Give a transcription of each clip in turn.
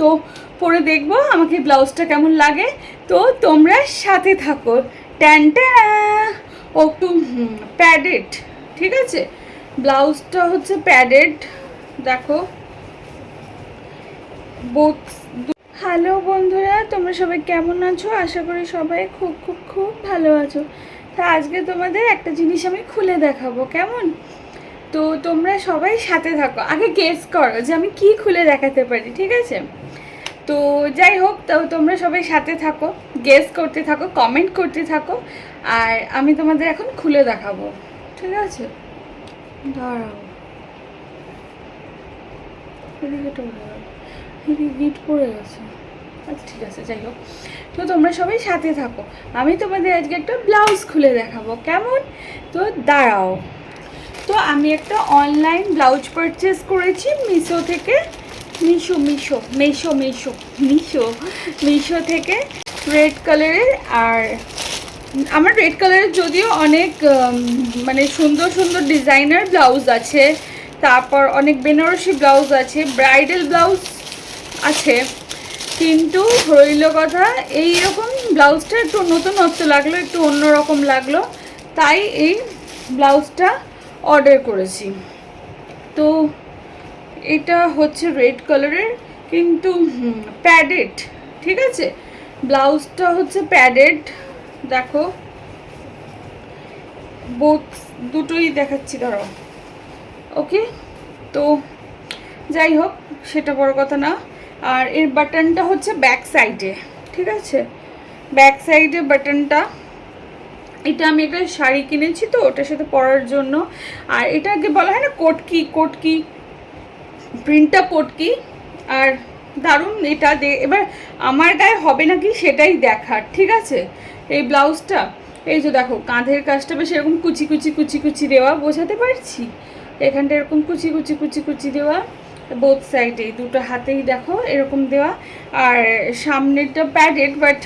তো পরে দেখব আমাকে ব্লাউজটা কেমন লাগে। তো তোমরা সাথে থাকো। ট্যান ও একটু প্যাডেড ঠিক আছে? ব্লাউজটা হচ্ছে প্যাডেড দেখো। হ্যালো বন্ধুরা, তোমরা সবাই কেমন আছো? আশা করি সবাই খুব খুব খুব ভালো আছো। তা আজকে তোমাদের একটা জিনিস আমি খুলে দেখাবো, কেমন? তো তোমরা সবাই সাথে থাকো। আগে গেস করো যে আমি কি খুলে দেখাতে পারি, ঠিক আছে? তো যাই হোক তোমরা সবাই সাথে থাকো গেস করতে থাকো কমেন্ট করতে থাকো, আর আমি তোমাদের এখন খুলে দেখাবো, ঠিক আছে? দাঁড়াও। পড়ে গেছে। আচ্ছা ঠিক আছে, যাই হোক। তো তোমরা সবাই সাথে থাকো। আমি তোমাদের আজকে একটা ব্লাউজ খুলে দেখাবো, কেমন? তো দাঁড়াও। তো আমি একটা অনলাইন ব্লাউজ পারচেস করেছি মিশো থেকে। মিশো মিশো মিশো মিশো মিশো মিশো থেকে রেড কালারের আর আমার রেড কালারের যদিও অনেক মানে সুন্দর সুন্দর ডিজাইনার ব্লাউজ আছে, তারপর অনেক বেনারসি ব্লাউজ আছে, ব্রাইডাল ব্লাউজ আছে, কিন্তু রইল কথা এই রকম ব্লাউজটা একটু নতুনত্ব লাগল, একটু অন্যরকম লাগল, তাই এই ব্লাউজটা অর্ডার করেছি। তো এটা হচ্ছে রেড কালারের কিন্তু প্যাডেড ঠিক আছে? ব্লাউজটা হচ্ছে প্যাডেড দেখো। বোথ দুটোই দেখাচ্ছি ধরো ওকে তো, যাই হোক, সেটা বড় কথা না। আর এর বাটনটা হচ্ছে ব্যাক সাইডে ঠিক আছে? ব্যাক সাইডে বাটনটা এটা আমি একটা শাড়ি কিনেছি তো, ওটার সাথে পরার জন্য। আর এটাকে বলা হয় না, কোটকি কোটকি। প্রিন্টটা পটকি আর দারুণ এটা দে, এবার আমার গায়ে হবে নাকি সেটাই দেখার, ঠিক আছে? এই ব্লাউজটা, এই যে দেখো, কাঁধের কাজটা বেশ এরকম কুচি কুচি কুচি কুচি দেওয়া, বোঝাতে পারছি? এখানটা এরকম কুচি কুচি কুচি কুচি দেওয়া বোথ সাইডে দুটো হাতেই দেখো এরকম দেওয়া, আর সামনেরটা প্যাডেড বাট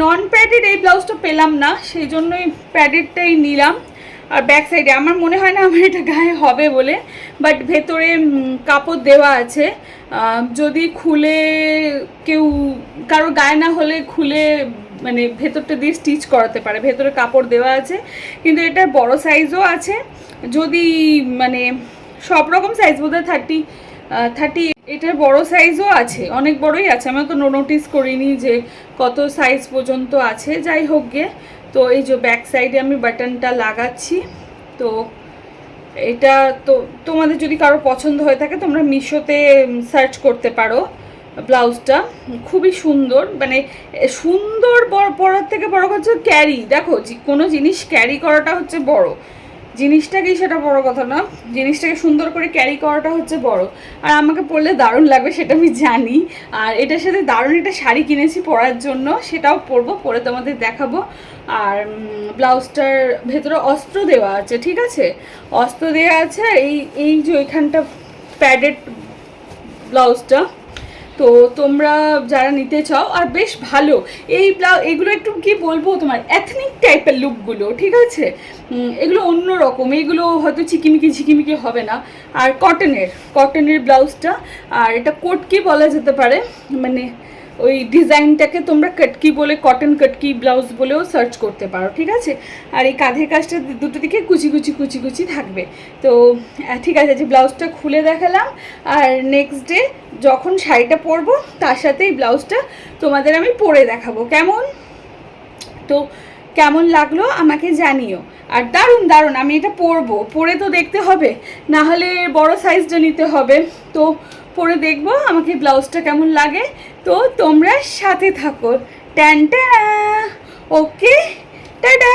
নন প্যাডেড এই ব্লাউজটা পেলাম না, সেই জন্যই প্যাডেডটাই নিলাম। আর ব্যাক সাইডে আমার মনে হয় না আমার এটা গায়ে হবে বলে বাট ভেতরে কাপড় দেওয়া আছে। যদি খুলে কেউ, কারও গায়ে না হলে খুলে মানে ভেতরটা দিয়ে স্টিচ করাতে পারে, ভেতরে কাপড় দেওয়া আছে। কিন্তু এটা বড় সাইজও আছে। যদি মানে সব রকম সাইজ বোধহয় থার্টি থার্টি এটার বড় সাইজও আছে, অনেক বড়ই আছে। আমি তো নোটিস করিনি যে কত সাইজ পর্যন্ত আছে। যাই হোক গে তো এই যে ব্যাক সাইডে আমি বাটনটা লাগাচ্ছি। তো এটা তো তোমাদের যদি কারও পছন্দ হয়ে থাকে, তোমরা মিশোতে সার্চ করতে পারো ব্লাউজটা। খুবই সুন্দর মানে সুন্দর বড়- পরার থেকে বড় হচ্ছে ক্যারি দেখো কোনো জিনিস ক্যারি করাটা হচ্ছে বড়। জিনিসটাকেই সেটা বড় কথা না। জিনিসটাকে সুন্দর করে ক্যারি করাটা হচ্ছে বড়। আর আমাকে পরলে দারুণ লাগবে, সেটা আমি জানি। আর এটার সাথে দারুণ একটা শাড়ি কিনেছি পরার জন্য, সেটাও পরবো, পরে তোমাদের দেখাবো। আর ব্লাউজটার ভেতরে অস্ত্র দেওয়া আছে, ঠিক আছে? অস্ত্র দেওয়া আছে, এই এই যে এখানটা প্যাডেড ব্লাউজটা। তো তোমরা যারা নিতে চাও, আর বেশ ভালো। এই ব্লাউজ এগুলো একটু কি বলব তোমার অ্যাথনিক টাইপের লুকগুলো ঠিক আছে? এগুলো অন্য রকম। এগুলো হয়তো চিকিমিকি ঝিকিমিকি হবে না। আর কটনের কটনের ব্লাউজটা আর এটা কোট কোটকি বলা যেতে পারে? মানে ওই ডিজাইনটাকে তোমরা কটকি বলে কটন কটকি ব্লাউজ বলেও সার্চ করতে পারো, ঠিক আছে? আর এই কাঁধের কাজটা দুটো দিকে কুচি কুচি কুচি কুচি থাকবে। তো ঠিক আছে যে ব্লাউজটা খুলে দেখালাম। আর নেক্সট ডে যখন শাড়িটা পরবো, তার সাথে এই ব্লাউজটা তোমাদের আমি পরে দেখাবো। কেমন? তো, কেমন লাগল আমাকে জানিও। আর দারুণ দারুণ, আমি এটা পরবো। পরে তো দেখতে হবে। না হলে বড় সাইজটা নিতে হবে। তো পরে দেখব আমাকে ব্লাউজটা কেমন লাগে। তো তোমরা সাথে থাকো। ট্যান ওকে টাটা।